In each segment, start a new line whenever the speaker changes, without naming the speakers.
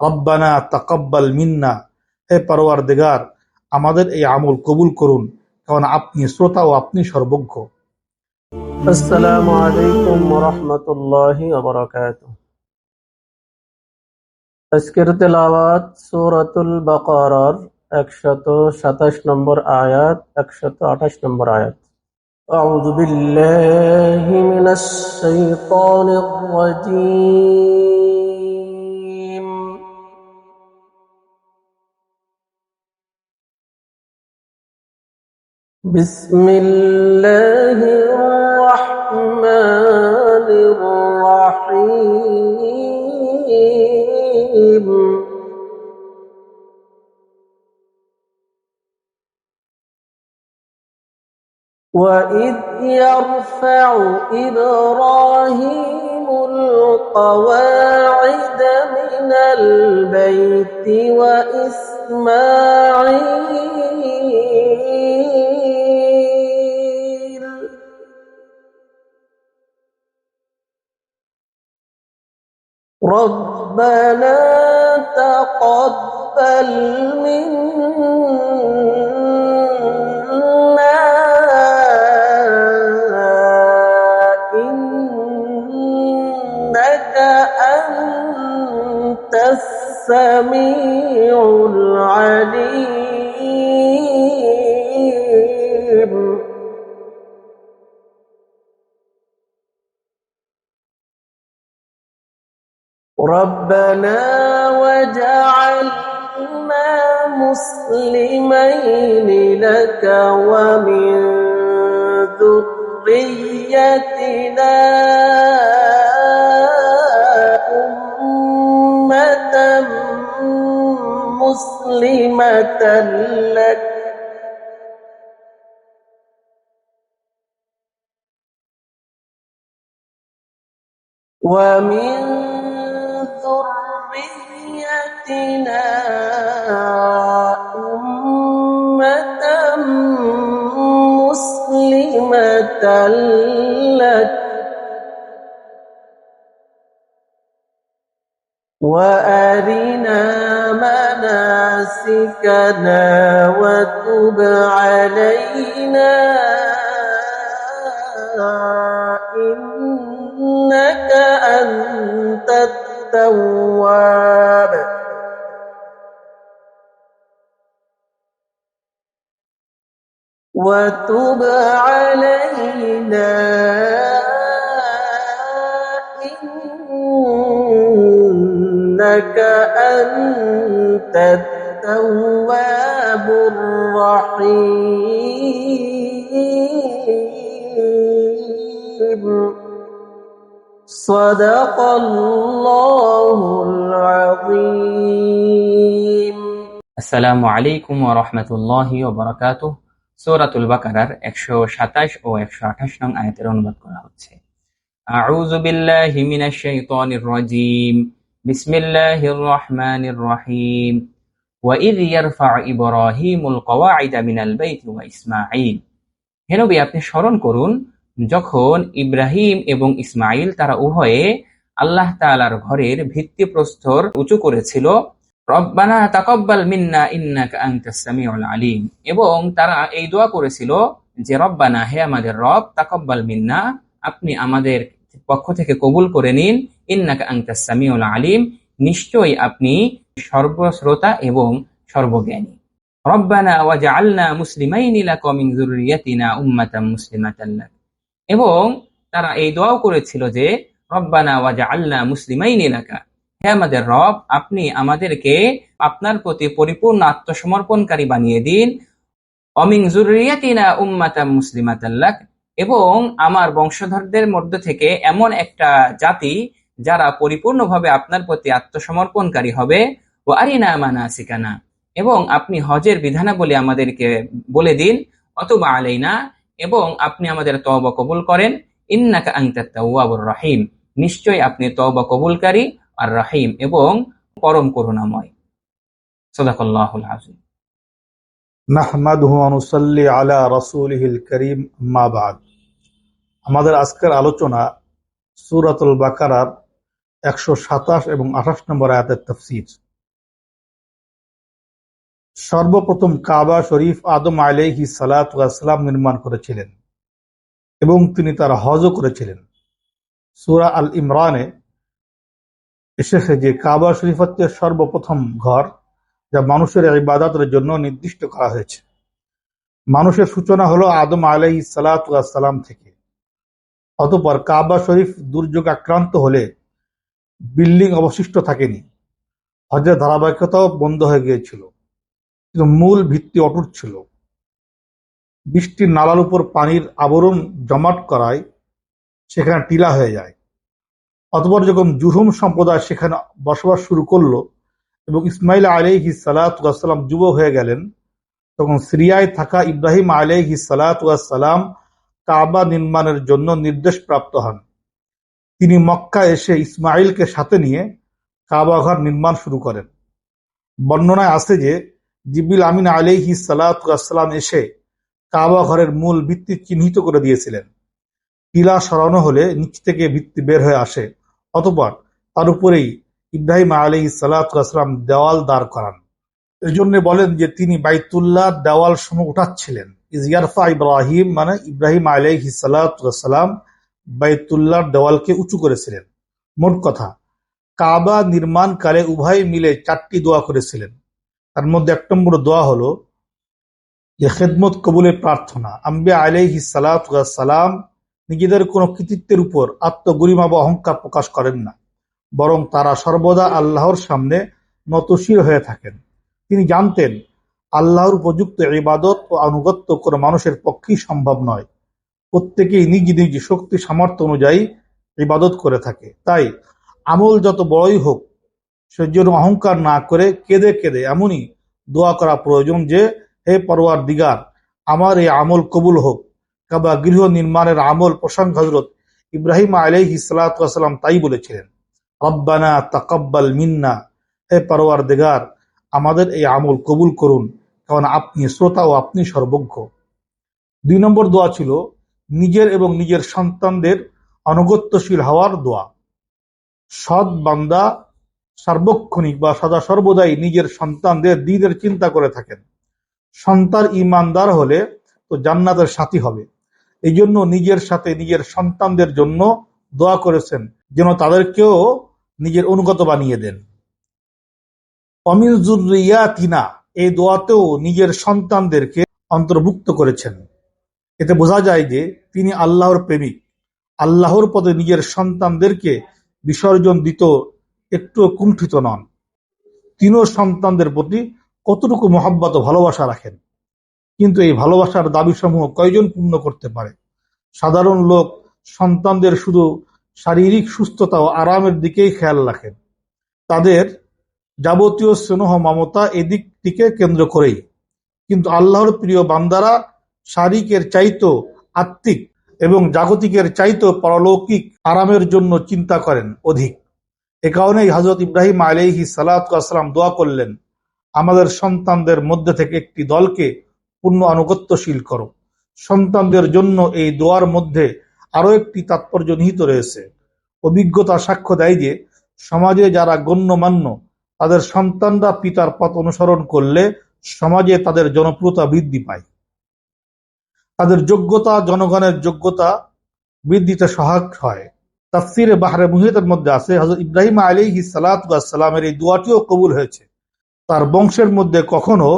রব্বানা তাকাব্বাল মিন্না হে পরওয়ারদিগার আমাদের এই আমল কবুল করুন কারণ আপনি শ্রোতা ও আপনি সর্বজ্ঞ
আসসালামু আলাইকুম রহমতুল্লাহি আজকের তেলাওয়াত সূরাতুল বাকারার একশত সাতাশ নম্বর আয়াত একশত আঠাশ নম্বর আয়াত أعوذ بالله من الشيطان الرجيم بسم الله الرحمن الرحيم. وإذ يرفع إبراهيم القواعد من البيت وإسماعيل ربنا تقبل منا إنك أنت السميع العليم. ربنا وجعلنا مسلمين لك ومن ذريتنا أمة مسلمة لك. ومن ذريتنا أمة مسلمة لك. وأرنا مناسكنا وتب علينا. إنك أنت التواب. وتب علينا إنك أنت التواب الرحيم. صدق الله العظيم.
السلام عليكم ورحمة الله وبركاته. সূরাতুল বাকারার 127 ও 128 নং আয়াতের অনুবাদ করা হচ্ছে। আউযু বিল্লাহি মিনাশ শাইতানির রাজীম। বিসমিল্লাহির রহমানির রহিম। হে নবী, আপনি স্মরণ করুন, যখন ইব্রাহিম এবং ইসমাইল তারা উভয়ে আল্লাহ তাআলার ঘরের ভিত্তিপ্রস্তর উঁচু করেছিল রব্বানা তাকাব্বাল মিন্না ইন্নাকা আনতাস সামিউল আলিম। এবং তারা এই দোয়া করেছিল যে, রব্বানা, হে আমাদের রব, তাকাব্বাল মিন্না, আপনি আমাদের পক্ষ থেকে কবুল করে নিন। ইন্নাকা আনতাস সামিউল আলিম, নিশ্চয়ই আপনি সর্বশ্রোতা এবং সর্বজ্ঞানী। রব্বানা ওয়াজআলনা মুসলিমাইনি লাকা মিন যুররিয়াতিনা উম্মাতাম মুসলিমাতান লাক। এবং তারা এই দোয়াও করেছিল যে, রব্বানা ওয়াজআলনা মুসলিমাইনি লাকা হে আমাদের রব, আপনি আমাদেরকে আপনার প্রতি পরিপূর্ণ আত্মসমর্পণকারী বানিয়ে দিন। অমিং জুরিয়াতিনা উম্মাতাম মুসলিমাতাল্লাক এবং আমার বংশধরদের মধ্য থেকে এমন একটা জাতি যারা পরিপূর্ণভাবে আপনার প্রতি আত্মসমর্পণকারী হবে। ও আরিনা মানা সিকানা এবং আপনি হজের বিধানাবলী আমাদেরকে বলে দিন। অথবা আলাইনা। এবং আপনি আমাদের তওবা কবুল করেন। ইন্নাকা আনতাত তাওয়াবুর রহিম। নিশ্চয়ই আপনি তওবা কবুলকারী। আর রাহিম এবং পরম করুণাময়। সদাকল্লাহুল আজিম
নাহমাদুহু আলা রাসূলিহিল আম্মা বাদ। আমাদের আজকের আলোচনা সূরাতুল বাকারার 127 এবং 28 নম্বর আয়াতের তাফসীর। সর্বপ্রথম কাবা শরীফ আদম আলাইহি সালাম নির্মাণ করেছিলেন এবং তিনি তার হজও করেছিলেন। সূরা আল ইমরানে এসেছে যে কাবা শরীফ হচ্ছে সর্বপ্রথম ঘর যা মানুষের ইবাদতের জন্য নির্দিষ্ট করা হয়েছে। মানুষের সূচনা হলো আদম আলাইহি সালাম থেকে। অতপর কাবা শরীফ দুর্যোগ আক্রান্ত হলে বিল্ডিং অবশিষ্ট থাকেনি। হজের ধারাবাহিকতাও বন্ধ হয়ে গিয়েছিল। কিন্তু মূল ভিত্তি অটুট ছিল। বৃষ্টির নালার উপর পানির আবরণ জমাট করায় সেখানে টিলা হয়ে যায়। অতপর যখন জুহুম সম্প্রদায় সেখানে বসবাস শুরু করল এবং ইসমাইল আলাইহি সালাতাম যুবক হয়ে গেলেন, তখন সিরিয়ায় থাকা ইব্রাহিম আলাইহি সালাতাম কাবা নির্মাণের জন্য নির্দেশ প্রাপ্ত হন। তিনি মক্কা এসে ইসমাইলকে সাথে নিয়ে কাবা ঘর নির্মাণ শুরু করেন। বর্ণনায় আছে যে জিবিল আমিন আলাইহি সালাতাম এসে কাবা ঘরের মূল ভিত্তি চিহ্নিত করে দিয়েছিলেন। টিলা সরানো হলে নিচ থেকে ভিত্তি বের হয়ে আসে। অতপর তার উপরেই ইব্রাহিম আলাইহি সালাতাম দেওয়াল দাঁড় করান। এজন্য বলেন যে তিনি বাইতুল্লাহ দেওয়াল সম উঠাচ্ছিলেন। ইজিয়ারফা ইব্রাহিম মানে ইব্রাহিম আলাইহি সালাতাম বাইতুল্লাহর দেওয়ালকে উঁচু করেছিলেন। মোট কথা, কাবা নির্মাণকালে উভয় মিলে চারটি দোয়া করেছিলেন। তার মধ্যে এক নম্বর দোয়া হলো যে খেদমত কবুলের প্রার্থনা। আম্বে আলাইহি সালাম নিজেদের কোনো কৃতিত্বের উপর আত্মগরিমা বা অহংকার প্রকাশ করেন না। বরং তারা সর্বদা আল্লাহর সামনে নতশির হয়ে থাকেন। তিনি জানতেন, আল্লাহর উপযুক্ত ইবাদত ও আনুগত্য কোনো মানুষের পক্ষেই সম্ভব নয়। প্রত্যেকেই নিজ নিজ শক্তি, সামর্থ্য অনুযায়ী ইবাদত করে থাকে। তাই আমল যত বড়ই হোক, সেজন্য অহংকার না করে কেঁদে কেঁদে এমনই দোয়া করা প্রয়োজন যে, হে পরোয়ার দিগার আমার এই আমল কবুল হোক। কাবা গৃহ নির্মাণের আমল প্রসঙ্গ হজরত ইব্রাহিম আলাইহি সালাতাম তাই বলেছিলেন, রব্বানা তাকাব্বাল মিন্না হে পরোয়ার দেগার আমাদের এই আমল কবুল করুন, কারণ আপনি শ্রোতা ও আপনি সর্বজ্ঞ। দুই নম্বর দোয়া ছিল নিজের এবং নিজের সন্তানদের অনগত্যশীল হওয়ার দোয়া। সৎ বান্দা সার্বক্ষণিক বা সদা সর্বদাই নিজের সন্তানদের দিনের চিন্তা করে থাকেন। সন্তান ইমানদার হলে তো জান্নাতের সাথী হবে। এই জন্য নিজের সাথে নিজের সন্তানদের জন্য দোয়া করেছেন, যেন তাদেরকেও নিজের অনুগত বানিয়ে দেন। অমিজুরিয়াতিনা এই দোয়াতেও নিজের সন্তানদেরকে অন্তর্ভুক্ত করেছেন। এতে বোঝা যায় যে তিনি আল্লাহর প্রেমিক। আল্লাহর পদে নিজের সন্তানদেরকে বিসর্জন দিত একটু কুণ্ঠিত নন। তিনও সন্তানদের প্রতি কতটুকু মহাব্বত ভালোবাসা রাখেন। কিন্তু এই ভালোবাসার দাবিসমূহ কয়জন পূর্ণ করতে পারে? সাধারণ লোক সন্তানদের শুধু শারীরিক সুস্থতা ও আরামের দিকেই খেয়াল রাখেন। তাদের যাবতীয় স্নেহ মমতা এদিকটিকে কেন্দ্র করেই। কিন্তু আল্লাহর প্রিয় বান্দারা শারীরিকের চাইতো আত্মিক এবং জাগতিকের চাইতো পারলৌকিক আরামের জন্য চিন্তা করেন অধিক। এ কারণেই হজরত ইব্রাহিম আলহি সালাতাম দোয়া করলেন, আমাদের সন্তানদের মধ্যে থেকে একটি দলকে পূর্ণ আনুগত্যশীল করো। সন্তানদের জন্য এই দোয়ার মধ্যে আরও একটি তাৎপর্য নিহিত রয়েছে। অভিজ্ঞতা সাক্ষ্য দেয় যে, সমাজে যারা গণ্যমান্য, তাদের সন্তানরা পিতার পথ অনুসরণ করলে সমাজে তাদের জনপ্রিয়তা বৃদ্ধি পায়। তাদের যোগ্যতা, জনগণের যোগ্যতা বৃদ্ধিতে সহায়ক হয়। তাফসিরে বাহরে মুহিতের মধ্যে আছে হজরত ইব্রাহিম আলী সালাতামের এই দোয়াটিও কবুল হয়েছে। তার বংশের মধ্যে কখনো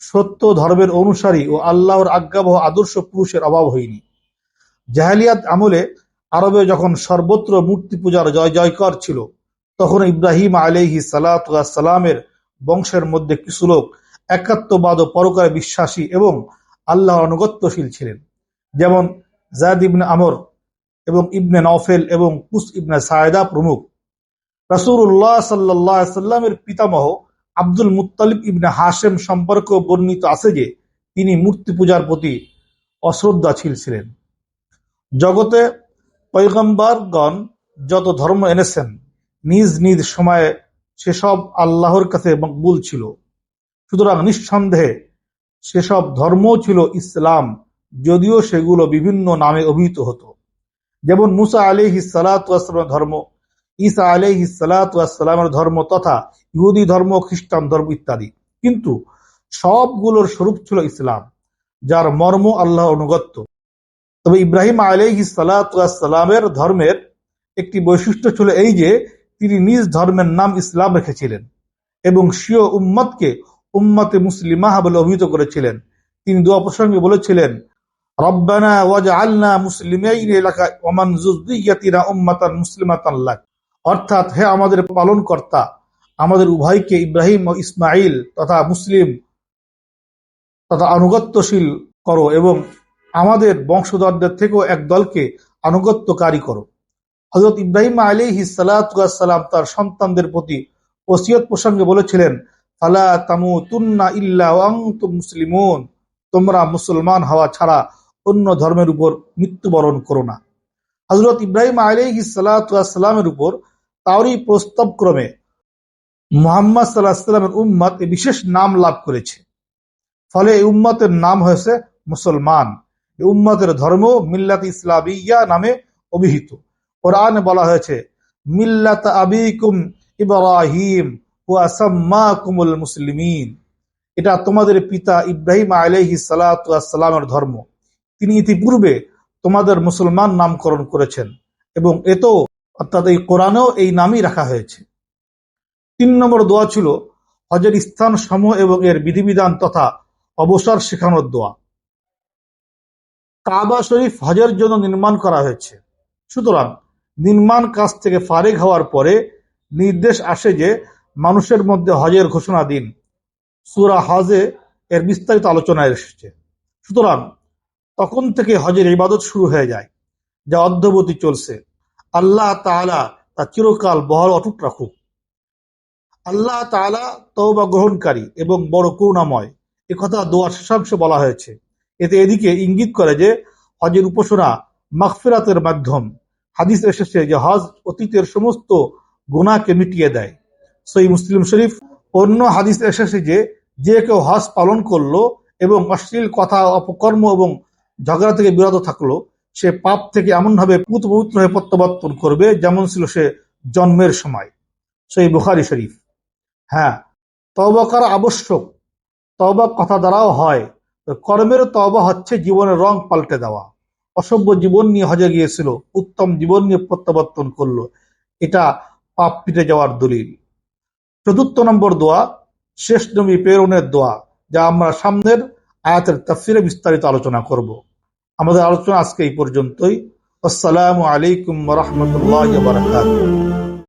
সত্য ধর্মের অনুসারী ও আল্লাহর আজ্ঞাবহ আদর্শ পুরুষের অভাব হয়নি। জাহালিয়াত আমলে আরবে যখন সর্বত্র মূর্তি পূজার জয় জয়কর ছিল, তখন ইব্রাহিম আলহি সালাতামের বংশের মধ্যে কিছু লোক একাত্মবাদ ও পরকারে বিশ্বাসী এবং আল্লাহ অনুগত্যশীল ছিলেন। যেমন জায়দ ইবনে আমর এবং ইবনে নফেল এবং কুস ইবনে সায়দা প্রমুখ। রাসুল্লাহ সাল্লাহ সাল্লামের পিতামহ আব্দুল মুতালিব ইবনে হাশেম সম্পর্ক বর্ণিত আছে যে তিনি মূর্তি পূজার প্রতি অশ্রদ্ধাশীল ছিলেন। জগতে পৈগম্বরগণ যত ধর্ম এনেছেন, নিজ নিজ সময়ে সেসব আল্লাহর কাছে মকবুল ছিল। সুতরাং নিঃসন্দেহে সেসব ধর্মও ছিল ইসলাম, যদিও সেগুলো বিভিন্ন নামে অভিহিত হতো। যেমন মুসা আলী সালাতামের ধর্ম ঈসা আলিহি সালাতামের ধর্ম তথা ইহুদি ধর্ম, খ্রিস্টান ধর্ম ইত্যাদি। কিন্তু সবগুলোর স্বরূপ ছিল ইসলাম, যার মর্ম আল্লাহ অনুগত্য। তবে ইব্রাহিম আলাইহি সালামের ধর্মের একটি বৈশিষ্ট্য ছিল এই যে, তিনি নিজ ধর্মের নাম ইসলাম রেখেছিলেন এবং স্বীয় উম্মতকে উম্মতে মুসলিমাহ বলে অভিহিত করেছিলেন। তিনি দোয়া প্রসঙ্গে বলেছিলেন, রব্বানা ওয়াজআলনা মুসলিমাইন লাকা ওয়া মান যুররিয়াতিনা উম্মাতান মুসলিমাতান লাক। অর্থাৎ হে আমাদের পালনকর্তা, আমাদের উভয়কে ইব্রাহিম ও ইসমাইল তথা মুসলিম তথা আনুগত্যশীল করো এবং আমাদের বংশধরদের থেকেও এক দলকে আনুগত্যকারী করো। হজরত ইব্রাহিম আলিহি সালাম তার সন্তানদের প্রতি ওসিয়ত প্রসঙ্গে বলেছিলেন, ফালা তামু তুন্না ইল্লা মুসলিমুন। তোমরা মুসলমান হওয়া ছাড়া অন্য ধর্মের উপর মৃত্যুবরণ করো না। হজরত ইব্রাহিম আলিহি সালামের উপর তাওরি প্রস্তাব ক্রমে মোহাম্মদ সাল্লাহ সাল্লামের উম্মত বিশেষ নাম লাভ করেছে। ফলে এই উম্মতের নাম হয়েছে মুসলমান। উম্মতের ধর্ম মিল্লাত ইসলামিয়া নামে অভিহিত। কোরআনে বলা হয়েছে, মিল্লাত আবিকুম ইব্রাহিম ও মুসলিমিন। এটা তোমাদের পিতা ইব্রাহিম আলাইহি সালামের ধর্ম। তিনি ইতিপূর্বে তোমাদের মুসলমান নামকরণ করেছেন এবং এতো অর্থাৎ এই কোরআনেও এই নামই রাখা হয়েছে। তিন নম্বর দোয়া ছিল হজের স্থান সমূহ এবং এর বিধিবিধান তথা অবসর শেখানোর দোয়া। কাবা শরীফ হজের জন্য নির্মাণ করা হয়েছে। সুতরাং নির্মাণ কাজ থেকে ফারেক হওয়ার পরে নির্দেশ আসে যে মানুষের মধ্যে হজের ঘোষণা দিন। সুরা হজে এর বিস্তারিত আলোচনায় এসেছে। সুতরাং তখন থেকে হজের ইবাদত শুরু হয়ে যায়, যা অদ্যবধি চলছে। আল্লাহ তাআলা তা চিরকাল বহল অটুট রাখুক। আল্লাহ তাআলা তওবা গ্রহণকারী এবং বড় করুণাময়। একথা দোয়ার শেষাংশ বলা হয়েছে। এতে এদিকে ইঙ্গিত করে যে, হজের উপাসনা মাগফিরাতের মাধ্যম। হাদিস এসেছে যে, হজ অতীতের সমস্ত গুনাহকে মিটিয়ে দেয়। সই মুসলিম শরীফ অন্য হাদিস এসেছে যে যে কেউ হজ পালন করল এবং অশ্লীল কথা, অপকর্ম এবং ঝগড়া থেকে বিরত থাকল সে পাপ থেকে এমনভাবে পুত পবিত্র হয়ে প্রত্যাবর্তন করবে যেমন ছিল সে জন্মের সময়। সেই বুখারি শরীফ। হ্যাঁ তওবা করা আবশ্যক। তওবা কথা দ্বারাও হয়। কর্মের তবা হচ্ছে জীবনের রং পাল্টে দেওয়া। অসভ্য জীবন নিয়ে হজে গিয়েছিল, উত্তম জীবন নিয়ে প্রত্যাবর্তন করল। এটা পাপ পিটে যাওয়ার দলিল। চতুর্থ নম্বর দোয়া, শেষ নবী প্রেরণের দোয়া, যা আমরা সামনের আয়াতের তাফসিরে বিস্তারিত আলোচনা করব। আমাদের আলোচনা আজকে এই পর্যন্তই। আসসালামু আলাইকুম রহমতুল্লাহ বারকাতুহ।